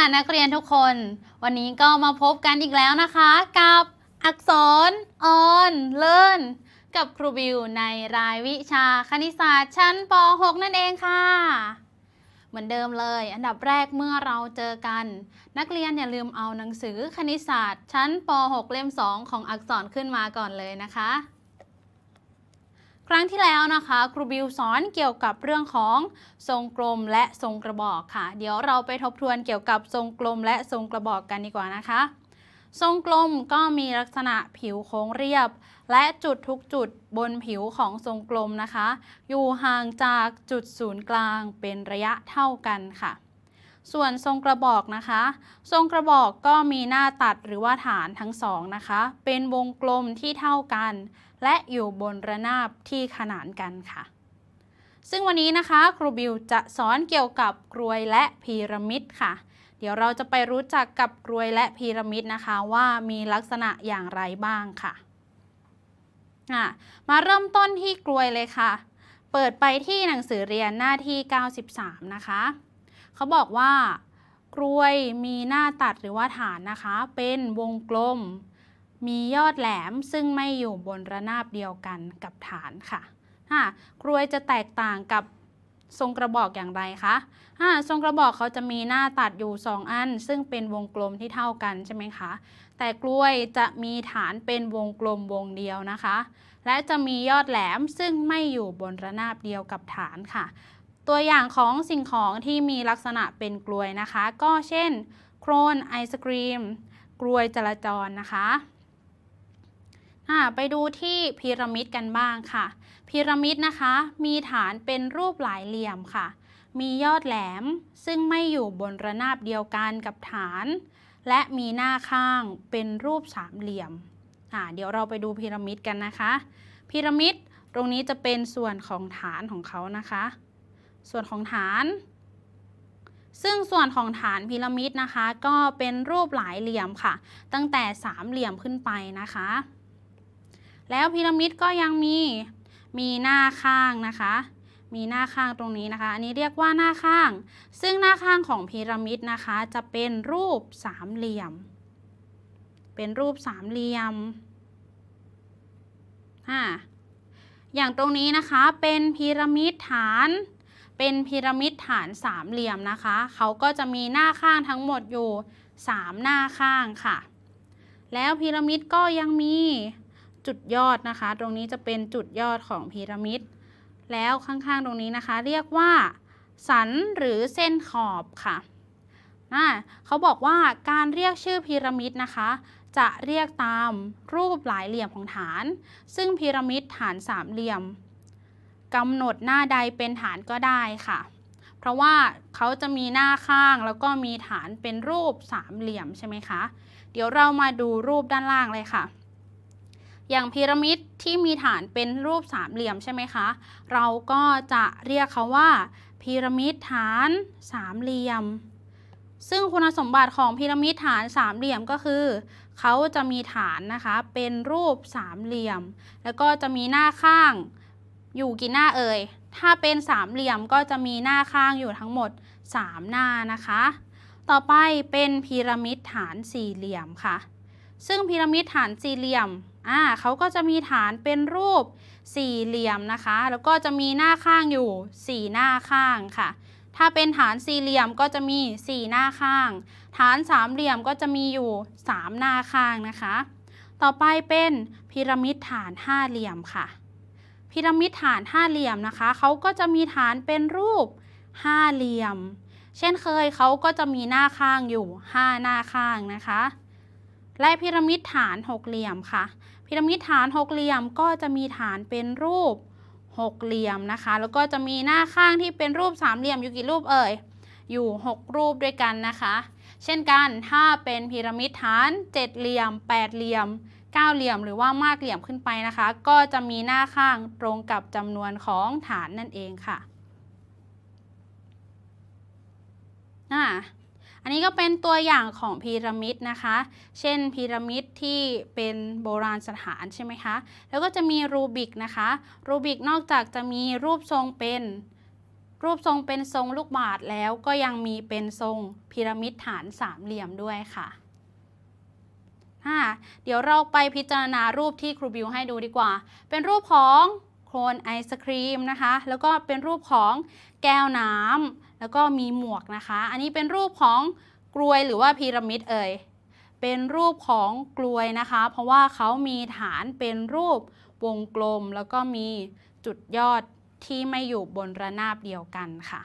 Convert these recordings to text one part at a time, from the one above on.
ค่ะนักเรียนทุกคน วันนี้ก็มาพบกันอีกแล้วนะคะ กับอักษรออนเลินกับครูบิวในรายวิชาคณิตศาสตร์ชั้นป .6 นั่นเองค่ะ เหมือนเดิมเลย อันดับแรกเมื่อเราเจอกัน นักเรียนอย่าลืมเอาหนังสือคณิตศาสตร์ชั้นป .6 เล่ม 2 ของอักษรขึ้นมาก่อนเลยนะคะ ครั้งที่แล้วนะคะครูบิวสอนเกี่ยวกับเรื่องของทรงกลมและทรงกระบอกค่ะ เดี๋ยวเราไปทบทวนเกี่ยวกับทรงกลมและทรงกระบอกกันดีกว่านะคะ ทรงกลมก็มีลักษณะผิวโค้งเรียบ และจุดทุกจุดบนผิวของทรงกลมนะคะ อยู่ห่างจากจุดศูนย์กลางเป็นระยะเท่ากันค่ะส่วนทรงกระบอกนะคะ ทรงกระบอกก็มีหน้าตัดหรือว่าฐานทั้งสองนะคะ เป็นวงกลมที่เท่ากัน และอยู่บนระนาบที่ขนานกันค่ะ ซึ่งวันนี้นะคะ ครูบิวจะสอนเกี่ยวกับกรวยและพีระมิดค่ะ เดี๋ยวเราจะไปรู้จักกับกรวยและพีระมิดนะคะ ว่ามีลักษณะอย่างไรบ้างค่ะมาเริ่มต้นที่กรวยเลยค่ะ เปิดไปที่หนังสือเรียนหน้าที่ 93 นะคะ เขาบอกว่ากรวยมีหน้าตัดหรือว่าฐานนะคะ เป็นวงกลม มียอดแหลมซึ่งไม่อยู่บนระนาบเดียวกันกับฐานค่ะอะกรวยจะแตกต่างกับทรงกระบอกอย่างไรคะอะทรงกระบอกเขาจะมีหน้าตัดอยู่ 2 อัน ซึ่งเป็นวงกลมที่เท่ากันใช่ไหมคะ แต่กล้วยจะมีฐานเป็นวงกลมวงเดียวนะคะ และจะมียอดแหลมซึ่งไม่อยู่บนระนาบเดียวกับฐานค่ะ ตัวอย่างของสิ่งของที่มีลักษณะเป็นกลวยนะคะ ก็เช่น โครนไอศกรีม กลวยจราจรนะคะ อ่าไปดูที่พีระมิดกันบ้างค่ะ พีระมิดนะคะ มีฐานเป็นรูปหลายเหลี่ยมค่ะ มียอดแหลมซึ่งไม่อยู่บนระนาบเดียวกันกับฐาน และมีหน้าข้างเป็นรูปสามเหลี่ยมอ่าเดี๋ยวเราไปดูพีระมิดกันนะคะ พีระมิดตรงนี้จะเป็นส่วนของฐานของเขานะคะ ส่วนของฐาน ซึ่งส่วนของฐานพีระมิดนะคะ ก็เป็นรูปหลายเหลี่ยมค่ะ ตั้งแต่สามเหลี่ยมขึ้นไปนะคะ แล้วพีระมิดก็ยังมีมีหน้าข้างนะคะ มีหน้าข้างตรงนี้นะคะ อันนี้เรียกว่าหน้าข้าง ซึ่งหน้าข้างของพีระมิดนะคะ จะเป็นรูปสามเหลี่ยม เป็นรูปสามเหลี่ยมอ่าอย่างตรงนี้นะคะเป็นพีระมิดฐาน เป็นพีระมิดฐานสามเหลี่ยมนะคะ เขาก็จะมีหน้าข้างทั้งหมดอยู่ 3 หน้าข้างค่ะ แล้วพีระมิดก็ยังมี จุดยอดนะคะ ตรงนี้จะเป็นจุดยอดของพีระมิด แล้วข้างๆตรงนี้นะคะ เรียกว่า สันหรือเส้นขอบค่ะนะเขาบอกว่าการเรียกชื่อพีระมิดนะคะ จะเรียกตามรูปหลายเหลี่ยมของฐาน ซึ่งพีระมิดฐานสามเหลี่ยมกำหนดหน้าใดเป็นฐานก็ได้ค่ะ เพราะว่าเขาจะมีหน้าข้างแล้วก็มีฐานเป็นรูปสามเหลี่ยมใช่ไหมคะ เดี๋ยวเรามาดูรูปด้านล่างเลยค่ะ อย่างพีระมิดที่มีฐานเป็นรูปสามเหลี่ยมใช่ไหมคะ เราก็จะเรียกเขาว่าพีระมิดฐานสามเหลี่ยม ซึ่งคุณสมบัติของพีระมิดฐานสามเหลี่ยมก็คือ เขาจะมีฐานนะคะเป็นรูปสามเหลี่ยม แล้วก็จะมีหน้าข้างอยู่กี่หน้าเอ่ย ถ้าเป็นสามเหลี่ยมก็จะมีหน้าข้างอยู่ทั้งหมด 3 หน้านะคะ ต่อไปเป็นพีระมิดฐานสี่เหลี่ยมค่ะ ซึ่งพีระมิดฐานสี่เหลี่ยมอ่าเขาก็จะมีฐานเป็นรูปสี่เหลี่ยมนะคะ แล้วก็จะมีหน้าข้างอยู่4หน้าข้างค่ะ ถ้าเป็นฐานสี่เหลี่ยมก็จะมี4หน้าข้าง ฐานสามเหลี่ยมก็จะมีอยู่3หน้าข้างนะคะ ต่อไปเป็นพีระมิดฐานห้าเหลี่ยมค่ะ พีระมิดฐานห้าเหลี่ยมนะคะเขาก็จะมีฐานเป็นรูปห้าเหลี่ยม เช่นเคยเขาก็จะมีหน้าข้างอยู่5หน้าข้างนะคะ และพีระมิดฐานหกเหลี่ยมค่ะ พีระมิดฐานหกเหลี่ยมก็จะมีฐานเป็นรูปหกเหลี่ยมนะคะ แล้วก็จะมีหน้าข้างที่เป็นรูปสามเหลี่ยมอยู่กี่รูปเอ่ย อยู่ 6 รูปด้วยกันนะคะ เช่นกันถ้าเป็นพีระมิดฐานเจ็ดเหลี่ยมแปดเหลี่ยมเก้าเหลี่ยมหรือว่ามากเหลี่ยมขึ้นไปนะคะ ก็จะมีหน้าข้างตรงกับจำนวนของฐานนั่นเองค่ะอ่า อันนี้ก็เป็นตัวอย่างของพีระมิดนะคะ เช่นพีระมิดที่เป็นโบราณสถานใช่ไหมคะ แล้วก็จะมีรูบิกนะคะ รูบิกนอกจากจะมีรูปทรงเป็นรูปทรงเป็นทรงลูกบาศก์แล้วก็ยังมีเป็นทรงพีระมิดฐานสามเหลี่ยมด้วยค่ะเดี๋ยวเราไปพิจารณารูปที่ครูบิวให้ดูดีกว่า เป็นรูปของ โคลนไอศครีมนะคะ แล้วก็เป็นรูปของแก้วน้ำแล้วก็มีหมวกนะคะ อันนี้เป็นรูปของกลวยหรือว่าพีระมิดเอ่ยเป็นรูปของกลวยนะคะ เพราะว่าเขามีฐานเป็นรูปวงกลม แล้วก็มีจุดยอดที่ไม่อยู่บนระนาบเดียวกันค่ะ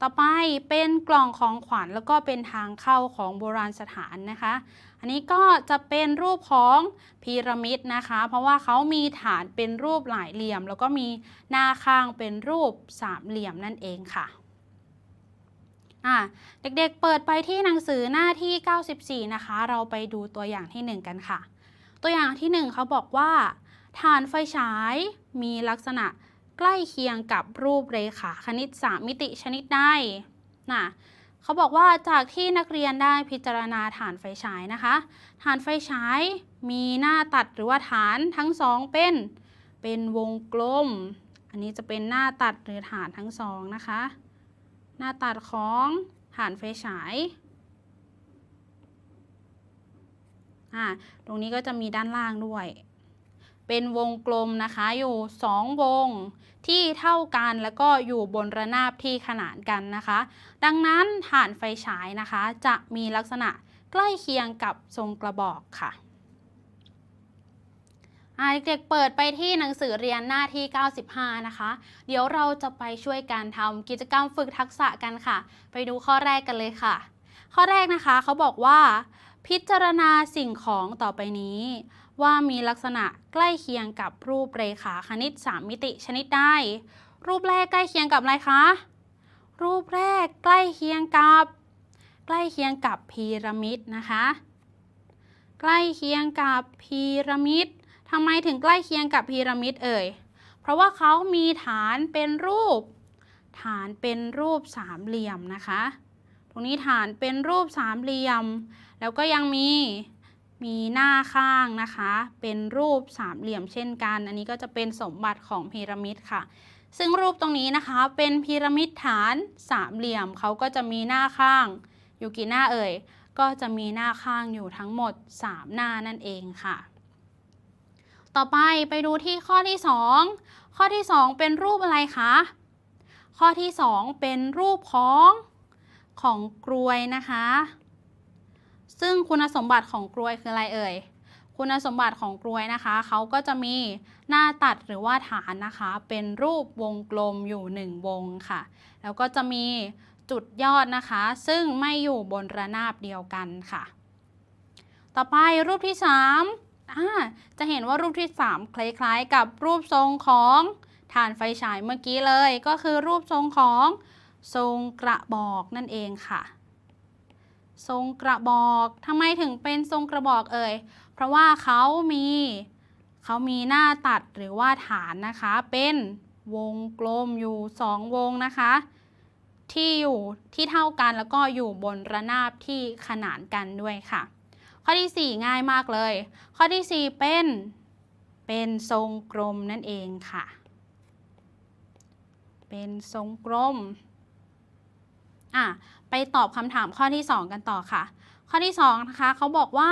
ต่อไปเป็นกล่องของขวัญแล้วก็เป็นทางเข้าของโบราณสถานนะคะ อันนี้ก็จะเป็นรูปของพีระมิดนะคะ เพราะว่าเขามีฐานเป็นรูปหลายเหลี่ยม แล้วก็มีหน้าข้างเป็นรูปสามเหลี่ยมนั่นเองค่ะเด็กๆเปิดไปที่หนังสือหน้าที่ 94 นะคะ เราไปดูตัวอย่างที่ 1 กันค่ะ ตัวอย่างที่ 1เขาบอกว่า ฐานไฟฉายมีลักษณะใกล้เคียงกับรูปเรขาคณิต 3 มิติชนิดใดน่ะ เขาบอกว่าจากที่นักเรียนได้พิจารณาฐานไฟฉายนะคะ ฐานไฟฉายมีหน้าตัดหรือว่าฐานทั้งสองเป็น เป็นวงกลม อันนี้จะเป็นหน้าตัดหรือฐานทั้งสองนะคะ หน้าตัดของฐานไฟฉายอ่าตรงนี้ก็จะมีด้านล่างด้วย เป็นวงกลมนะคะอยู่ 2 วงที่เท่ากันแล้วก็อยู่บนระนาบที่ขนานกันนะคะ ดังนั้นฐานไฟฉายนะคะ จะมีลักษณะใกล้เคียงกับทรงกระบอกค่ะเด็กๆเปิดไปที่หนังสือเรียนหน้าที่ 95 นะคะ เดี๋ยวเราจะไปช่วยกันทำกิจกรรมฝึกทักษะกันค่ะ ไปดูข้อแรกกันเลยค่ะ ข้อแรกนะคะเขาบอกว่า พิจารณาสิ่งของต่อไปนี้ ว่ามีลักษณะใกล้เคียงกับรูปเรขาคณิต 3 มิติชนิดใด รูปแรกใกล้เคียงกับอะไรคะ รูปแรกใกล้เคียงกับ ใกล้เคียงกับพีระมิดนะคะ ใกล้เคียงกับพีระมิดทำไมถึงใกล้เคียงกับพีระมิดเอ่ย เพราะว่าเขามีฐานเป็นรูป ฐานเป็นรูปสามเหลี่ยมนะคะ ตรงนี้ฐานเป็นรูปสามเหลี่ยม แล้วก็ยังมี มีหน้าข้างนะคะ เป็นรูปสามเหลี่ยมเช่นกัน อันนี้ก็จะเป็นสมบัติของพีระมิดค่ะ ซึ่งรูปตรงนี้นะคะเป็นพีระมิดฐานสามเหลี่ยมเขาก็จะมีหน้าข้าง อยู่กี่หน้าเอ่ย ก็จะมีหน้าข้างอยู่ทั้งหมด 3 หน้านั่นเองค่ะ ต่อไปไปดูที่ข้อที่ 2 ข้อที่ 2 เป็นรูปอะไรคะข้อที่ 2 เป็นรูปของของกลวยนะคะ ซึ่งคุณสมบัติของกลวยคืออะไรเอ่ย คุณสมบัติของกลวยนะคะ เขาก็จะมีหน้าตัดหรือว่าฐานนะคะ เป็นรูปวงกลมอยู่ 1 วงค่ะ แล้วก็จะมีจุดยอดนะคะ ซึ่งไม่อยู่บนระนาบเดียวกันค่ะ ต่อไปรูปที่3าจะเห็นว่ารูปที่ 3 คล้ายๆ กับรูปทรงของฐานไฟฉายเมื่อกี้เลย ก็คือรูปทรงของทรงกระบอกนั่นเองค่ะ ทรงกระบอกทำไมถึงเป็นทรงกระบอกเอ่ย เพราะว่าเขามีเขามีหน้าตัดหรือว่าฐานนะคะ เป็นวงกลมอยู่ 2 วงนะคะ ที่อยู่ที่เท่ากันแล้วก็อยู่บนระนาบที่ขนานกันด้วยค่ะ ข้อที่ 4 ง่ายมากเลย ข้อที่ 4 เป็นเป็นทรงกลมนั่นเองค่ะ เป็นทรงกลม อะไปตอบคำถามข้อที่ 2 กันต่อค่ะ ข้อที่2นะคะเขาบอกว่า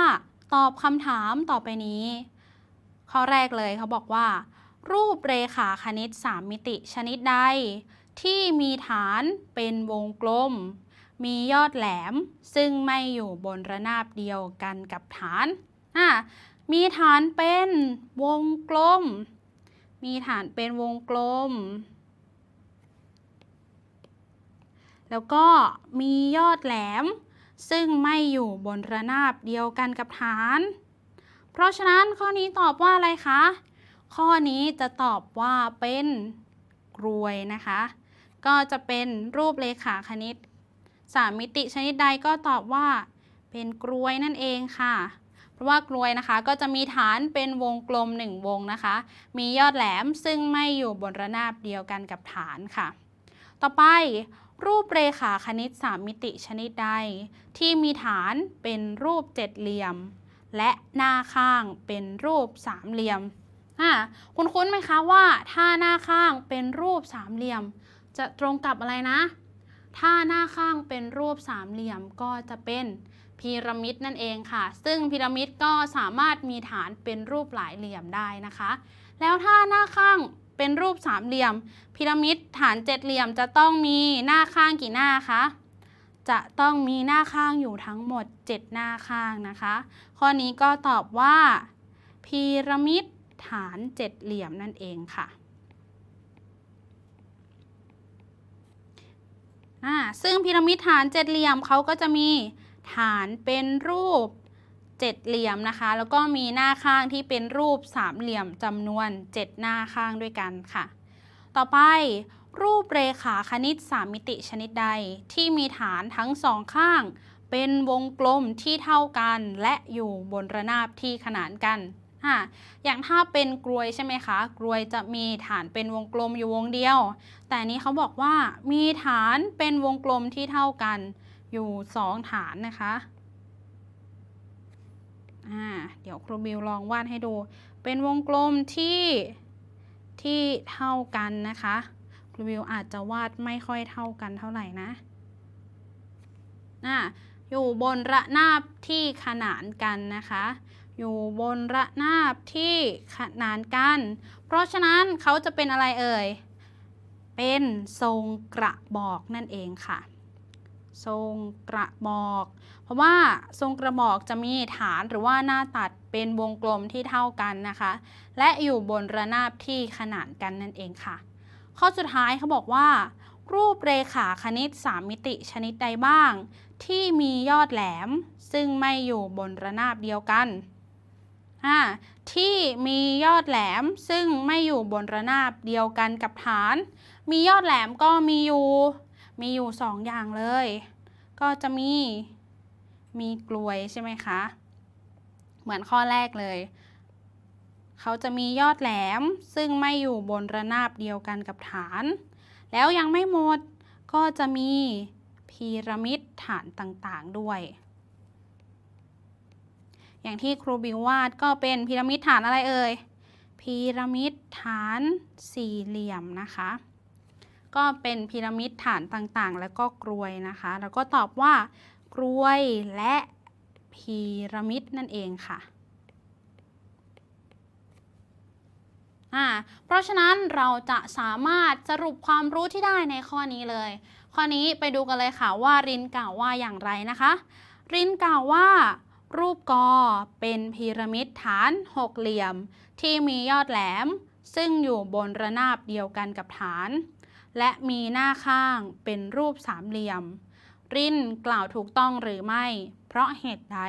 ตอบคำถามต่อไปนี้ ข้อแรกเลยเขาบอกว่า รูปเรขาคณิต 3 มิติชนิดใด ที่มีฐานเป็นวงกลม มียอดแหลม ซึ่งไม่อยู่บนระนาบเดียวกันกับฐานอะมีฐานเป็นวงกลม มีฐานเป็นวงกลม แล้วก็มียอดแหลม ซึ่งไม่อยู่บนระนาบเดียวกันกับฐาน เพราะฉะนั้นข้อนี้ตอบว่าอะไรคะ ข้อนี้จะตอบว่าเป็นกรวยนะคะ ก็จะเป็นรูปเลขาคณิต3มิติชนิดใดก็ตอบว่า เป็นกรวยนั่นเองค่ะ เพราะว่ากรวยนะคะก็จะมีฐานเป็นวงกลม 1 วงนะคะ มียอดแหลมซึ่งไม่อยู่บนระนาบเดียวกันกับฐานค่ะ ต่อไป รูปเรขาคณิต 3 มิติชนิดใด ที่มีฐานเป็นรูปเจ็ดเหลี่ยม และหน้าข้างเป็นรูปสามเหลี่ยมคุณคุ้นไหมคะว่า ถ้าหน้าข้างเป็นรูปสามเหลี่ยม จะตรงกับอะไรนะ ถ้าหน้าข้างเป็นรูปสามเหลี่ยมก็จะเป็นพีระมิดนั่นเองค่ะ ซึ่งพีระมิดก็สามารถมีฐานเป็นรูปหลายเหลี่ยมได้นะคะ แล้วถ้าหน้าข้าง เป็นรูปสามเหลี่ยม พีระมิดฐานเจ็ดเหลี่ยมจะต้องมีหน้าข้างกี่หน้าคะ จะต้องมีหน้าข้างอยู่ทั้งหมด 7 หน้าข้างนะคะ ข้อนี้ก็ตอบว่า พีระมิดฐานเจ็ดเหลี่ยมนั่นเองค่ะซึ่งพีระมิดฐานเจ็ดเหลี่ยมเขาก็จะมีฐานเป็นรูป เจ็ดเหลี่ยมนะคะ แล้วก็มีหน้าข้างที่เป็นรูปสามเหลี่ยมจำนวน 7 หน้าข้างด้วยกันค่ะ ต่อไปรูปเรขาคณิตสามมิติชนิดใดที่มีฐานทั้งสองข้าง เป็นวงกลมที่เท่ากันและอยู่บนระนาบที่ขนานกันอะอย่างถ้าเป็นกลวยใช่ไหมคะ กลวยจะมีฐานเป็นวงกลมอยู่วงเดียว แต่นี้เขาบอกว่ามีฐานเป็นวงกลมที่เท่ากันอยู่สองฐานนะคะ อ่าเดี๋ยวครูบิวลองวาดให้ดู เป็นวงกลมที่ที่เท่ากันนะคะ ครูบิวอาจจะวาดไม่ค่อยเท่ากันเท่าไหร่นะอ่าอยู่บนระนาบที่ขนานกันนะคะ อยู่บนระนาบที่ขนานกัน เพราะฉะนั้นเขาจะเป็นอะไรเอ่ย เป็นทรงกระบอกนั่นเองค่ะ ทรงกระบอก เพราะว่าทรงกระบอกจะมีฐานหรือว่าหน้าตัดเป็นวงกลมที่เท่ากันนะคะ และอยู่บนระนาบที่ขนานกันนั่นเองค่ะ ข้อสุดท้ายเขาบอกว่า รูปเรขาคณิต 3 มิติชนิดใดบ้าง ที่มียอดแหลม ซึ่งไม่อยู่บนระนาบเดียวกันที่มียอดแหลมซึ่งไม่อยู่บนระนาบเดียวกันกับฐาน มียอดแหลมก็มีอยู่ มีอยู่สองอย่างเลย ก็จะมีมีกลวยใช่ไหมคะ เหมือนข้อแรกเลย เขาจะมียอดแหลมซึ่งไม่อยู่บนระนาบเดียวกันกับฐาน แล้วยังไม่หมดก็จะมีพีระมิดฐานต่างๆด้วย อย่างที่ครูบิววาดก็เป็นพีระมิดฐานอะไรเอ่ยพีระมิดฐานสี่เหลี่ยมนะคะ ก็เป็นพีระมิดฐานต่างๆ แล้วก็กรวยนะคะ แล้วก็ตอบว่ากรวยและพีระมิดนั่นเองค่ะอ่าเพราะฉะนั้นเราจะสามารถสรุปความรู้ที่ได้ในข้อนี้เลย ข้อนี้ไปดูกันเลยค่ะว่ารินกล่าวว่าอย่างไรนะคะ รินกล่าวว่า รูปกอเป็นพีระมิดฐานหกเหลี่ยม ที่มียอดแหลม ซึ่งอยู่บนระนาบเดียวกันกับฐาน และมีหน้าข้างเป็นรูปสามเหลี่ยม รินกล่าวถูกต้องหรือไม่ เพราะเหตุใด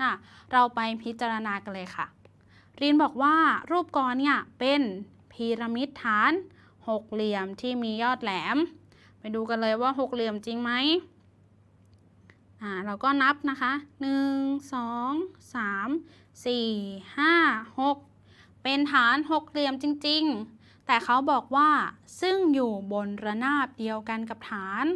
อะเราไปพิจารณากันเลยค่ะ รินบอกว่ารูปกอเนี่ยเป็นพีระมิดฐานหกเหลี่ยมที่มียอดแหลม ไปดูกันเลยว่าหกเหลี่ยมจริงไหมอ่าเราก็นับนะคะ1 2 3 4 5 6เป็นฐานหกเหลี่ยมจริง ๆ แต่เขาบอกว่าซึ่งอยู่บนระนาบเดียวกันกับฐาน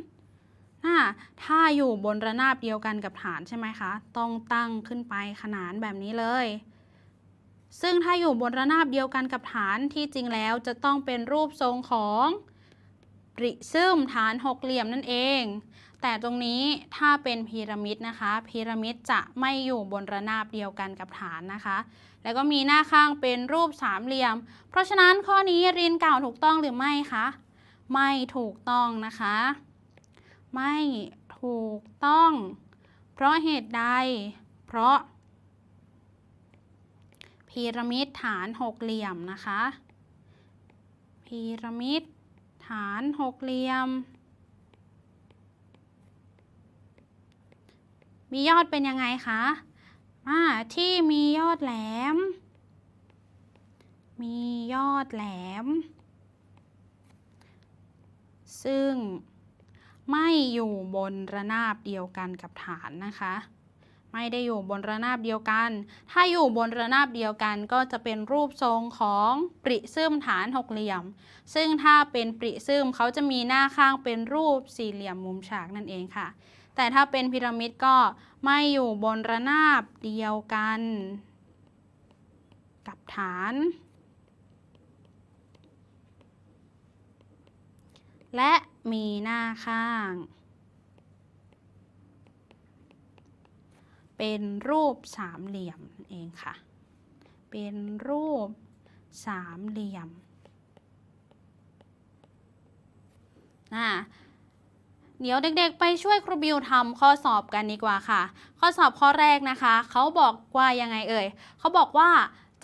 อ่าถ้าอยู่บนระนาบเดียวกันกับฐานใช่ไหมคะ ต้องตั้งขึ้นไปขนานแบบนี้เลย ซึ่งถ้าอยู่บนระนาบเดียวกันกับฐานที่จริงแล้วจะต้องเป็นรูปทรงของปริซึมฐานหกเหลี่ยมนั่นเอง แต่ตรงนี้ถ้าเป็นพีระมิดนะคะ พีระมิดจะไม่อยู่บนระนาบเดียวกันกับฐานนะคะ แล้วก็มีหน้าข้างเป็นรูปสามเหลี่ยม เพราะฉะนั้นข้อนี้เรียนกล่าวถูกต้องหรือไม่คะ ไม่ถูกต้องนะคะ ไม่ถูกต้อง เพราะเหตุใด เพราะพีระมิดฐานหกเหลี่ยมนะคะ พีระมิดฐานหกเหลี่ยม มียอดเป็นยังไงคะ อ่าที่มียอดแหลม มียอดแหลม ซึ่งไม่อยู่บนระนาบเดียวกันกับฐานนะคะ ไม่ได้อยู่บนระนาบเดียวกัน ถ้าอยู่บนระนาบเดียวกันก็จะเป็นรูปทรงของปริซึมฐานหกเหลี่ยม ซึ่งถ้าเป็นปริซึมเขาจะมีหน้าข้างเป็นรูปสี่เหลี่ยมมุมฉากนั่นเองค่ะ แต่ถ้าเป็นพีระมิดก็ไม่อยู่บนระนาบเดียวกัน กับฐาน และมีหน้าข้าง เป็นรูปสามเหลี่ยมเองค่ะ เป็นรูปสามเหลี่ยมอ่า เดี๋ยวเด็กๆ ไปช่วยครูบิวทำข้อสอบกันดีกว่าค่ะ ข้อสอบข้อแรกนะคะ เขาบอกว่ายังไงเอ่ยเขาบอกว่า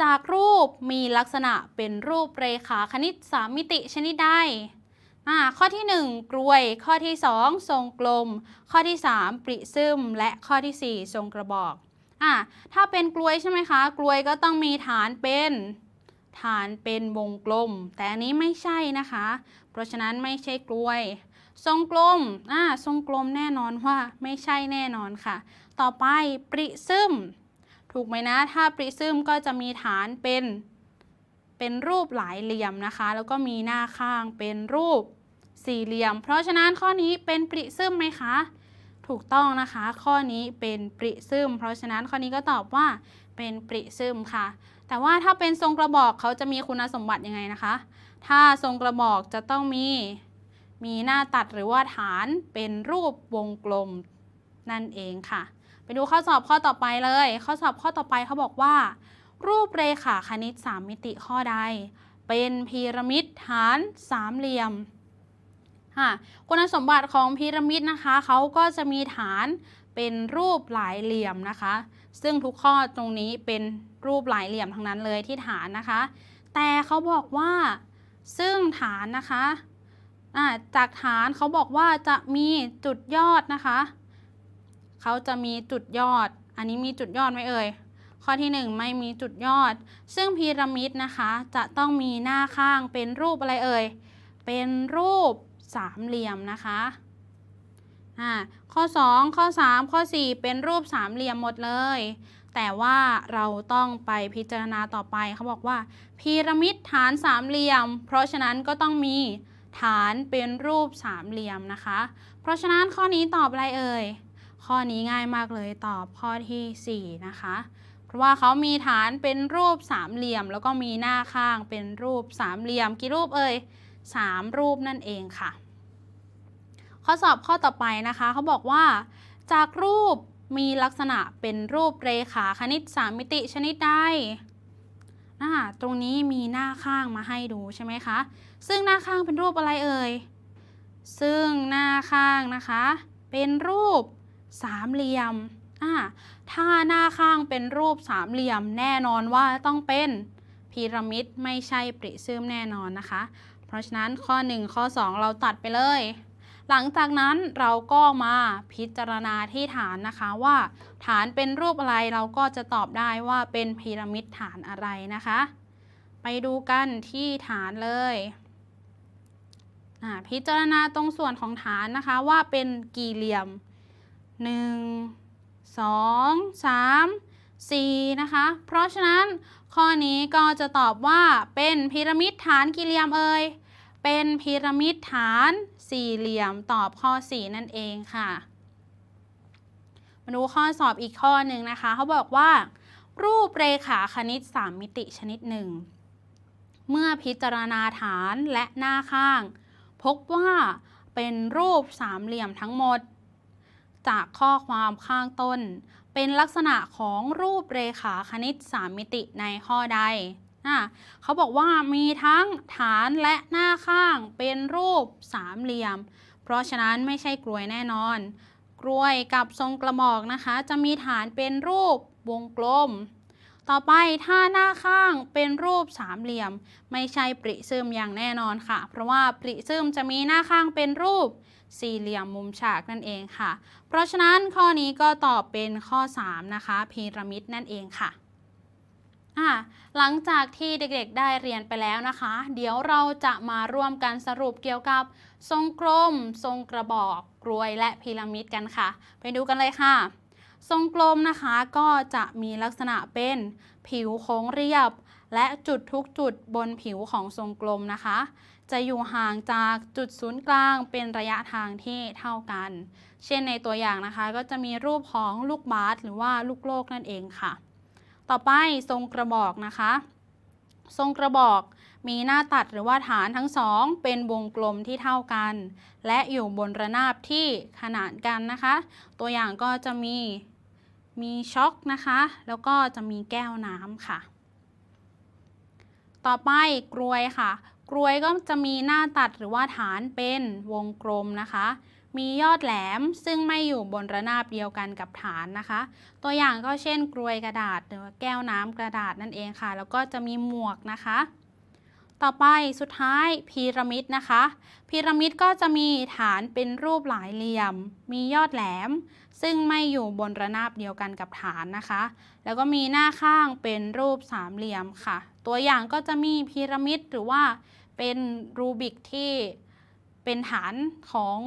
จากรูปมีลักษณะเป็นรูปเรขาคณิตสามมิติชนิดใดอ่าข้อที่ 1 กลวย ข้อที่ 2 ทรงกลม ข้อที่ 3 ปริซึม และข้อที่ 4 ทรงกระบอกอ่าถ้าเป็นกลวยใช่ไหมคะ กลวยก็ต้องมีฐานเป็น ฐานเป็นวงกลม แต่อันนี้ไม่ใช่นะคะ เพราะฉะนั้นไม่ใช่กลวย ทรงกลมอ่าทรงกลมแน่นอนว่าไม่ใช่แน่นอนค่ะ ต่อไปปริซึมถูกไหมนะ ถ้าปริซึมก็จะมีฐานเป็นเป็นรูปหลายเหลี่ยมนะคะ แล้วก็มีหน้าข้างเป็นรูปสี่เหลี่ยม เพราะฉะนั้นข้อนี้เป็นปริซึมไหมคะ ถูกต้องนะคะ ข้อนี้เป็นปริซึม เพราะฉะนั้นข้อนี้ก็ตอบว่าเป็นปริซึมค่ะ แต่ว่าถ้าเป็นทรงกระบอกเขาจะมีคุณสมบัติยังไงนะคะ ถ้าทรงกระบอกจะต้องมี มีหน้าตัดหรือว่าฐานเป็นรูปวงกลมนั่นเองค่ะ ไปดูข้อสอบข้อต่อไปเลย ข้อสอบข้อต่อไปเขาบอกว่า รูปเรขาคณิต 3 มิติข้อใด เป็นพีระมิดฐานสามเหลี่ยมค่ะคุณสมบัติของพีระมิดนะคะเขาก็จะมีฐานเป็นรูปหลายเหลี่ยมนะคะ ซึ่งทุกข้อตรงนี้เป็นรูปหลายเหลี่ยมทั้งนั้นเลยที่ฐานนะคะ แต่เขาบอกว่าซึ่งฐานนะคะ จากฐานเขาบอกว่าจะมีจุดยอดนะคะ เขาจะมีจุดยอด อันนี้มีจุดยอดไหมเอ่ย ข้อที่ 1 ไม่มีจุดยอด ซึ่งพีระมิดนะคะ จะต้องมีหน้าข้างเป็นรูปอะไรเอ่ย เป็นรูปสามเหลี่ยมนะคะข้อ 2 ข้อ 3 ข้อ 4 เป็นรูปสามเหลี่ยมหมดเลย แต่ว่าเราต้องไปพิจารณาต่อไปเขาบอกว่าพีระมิดฐานสามเหลี่ยม เพราะฉะนั้นก็ต้องมี ฐานเป็นรูปสามเหลี่ยมนะคะ เพราะฉะนั้นข้อนี้ตอบอะไรเอ่ย ข้อนี้ง่ายมากเลยตอบข้อทีสี่ 4 นะคะ เพราะว่าเขามีฐานเป็นรูปสามเหลี่ยม แล้วก็มีหน้าข้างเป็นรูปสามเหลี่ยม กี่รูปเอ่ยสามรูปนั่นเองค่ะ ข้อสอบข้อต่อไปนะคะเขาบอกว่า จากรูปมีลักษณะเป็นรูปเรขาคณิตสามมิติชนิดใดตรงนี้มีหน้าข้างมาให้ดูใช่ไหมคะ ซึ่งหน้าข้างเป็นรูปอะไรเอ่ย ซึ่งหน้าข้างนะคะ เป็นรูปสามเหลี่ยมอ่าถ้าหน้าข้างเป็นรูปสามเหลี่ยม แน่นอนว่าต้องเป็นพีระมิดไม่ใช่ปริซึมแน่นอนนะคะ เพราะฉะนั้นข้อ 1 ข้อ 2 เราตัดไปเลย หลังจากนั้นเราก็มาพิจารณาที่ฐานนะคะว่า ฐานเป็นรูปอะไรเราก็จะตอบได้ว่าเป็นพีระมิดฐานอะไรนะคะ ไปดูกันที่ฐานเลย พิจารณาตรงส่วนของฐานนะคะว่าเป็นกี่เหลี่ยม 1 2 3 4นะคะ เพราะฉะนั้นข้อนี้ก็จะตอบว่าเป็นพีระมิดฐานกี่เหลี่ยมเอ่ย เป็นพีระมิดฐานสี่เหลี่ยมตอบข้อ 4 นั่นเองค่ะ มาดูข้อสอบอีกข้อหนึ่งนะคะ เขาบอกว่า รูปเรขาคณิต 3 มิติชนิดหนึ่ง เมื่อพิจารณาฐานและหน้าข้าง พบว่าเป็นรูปสามเหลี่ยมทั้งหมด จากข้อความข้างต้น เป็นลักษณะของรูปเรขาคณิต 3 มิติในข้อใดอะเขาบอกว่ามีทั้งฐานและหน้าข้างเป็นรูปสามเหลี่ยม เพราะฉะนั้นไม่ใช่กลวยแน่นอน กลวยกับทรงกระบอกนะคะ จะมีฐานเป็นรูปวงกลม ต่อไปถ้าหน้าข้างเป็นรูปสามเหลี่ยม ไม่ใช่ปริซึมอย่างแน่นอนค่ะ เพราะว่าปริซึมจะมีหน้าข้างเป็นรูปสี่เหลี่ยมมุมฉากนั่นเองค่ะ เพราะฉะนั้นข้อนี้ก็ตอบเป็นข้อ 3 นะคะพีระมิดนั่นเองค่ะอะหลังจากที่เด็กๆได้เรียนไปแล้วนะคะ เดี๋ยวเราจะมาร่วมกันสรุปเกี่ยวกับ ทรงกลม ทรงกระบอกกรวยและพีระมิดกันค่ะ ไปดูกันเลยค่ะ ทรงกลมนะคะก็จะมีลักษณะเป็นผิวโค้งเรียบ และจุดทุกจุดบนผิวของทรงกลมนะคะ จะอยู่ห่างจากจุดศูนย์กลางเป็นระยะทางที่เท่ากัน เช่นในตัวอย่างนะคะ ก็จะมีรูปของลูกบาสหรือว่าลูกโลกนั่นเองค่ะ ต่อไปทรงกระบอกนะคะ ทรงกระบอกมีหน้าตัดหรือว่าฐานทั้งสองเป็นวงกลมที่เท่ากัน และอยู่บนระนาบที่ขนานกันนะคะ ตัวอย่างก็จะมี มีช็อกนะคะ แล้วก็จะมีแก้วน้ำค่ะ ต่อไปกรวยค่ะ กรวยก็จะมีหน้าตัดหรือว่าฐานเป็นวงกลมนะคะ มียอดแหลมซึ่งไม่อยู่บนระนาบเดียวกันกับฐานนะคะ ตัวอย่างก็เช่นกรวยกระดาษหรือแก้วน้ำกระดาษนั่นเองค่ะ แล้วก็จะมีหมวกนะคะ ต่อไปสุดท้ายพีระมิดนะคะ พีระมิดก็จะมีฐานเป็นรูปหลายเหลี่ยม มียอดแหลม ซึ่งไม่อยู่บนระนาบเดียวกันกับฐานนะคะ แล้วก็มีหน้าข้างเป็นรูปสามเหลี่ยมค่ะ ตัวอย่างก็จะมีพีระมิดหรือว่าเป็นรูบิกที่เป็นฐานของ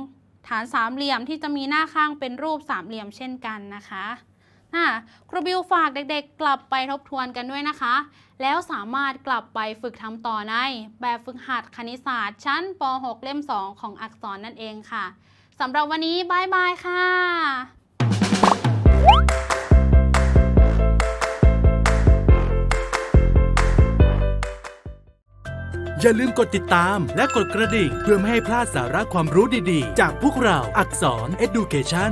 ฐานสามเหลี่ยมที่จะมีหน้าข้างเป็นรูปสามเหลี่ยมเช่นกันนะคะ ครูบิวฝากเด็กๆ กลับไปทบทวนกันด้วยนะคะ แล้วสามารถกลับไปฝึกทำต่อใน แบบฝึกหัดคณิตศาสตร์ ชั้นป .6 เล่ม 2 ของอักษรนั่นเองค่ะสำหรับวันนี้บายบายค่ะอย่าลืมกดติดตามและกดกระดิ่ง เพื่อไม่ให้พลาดสาระความรู้ดีๆ จากพวกเราอักษร Education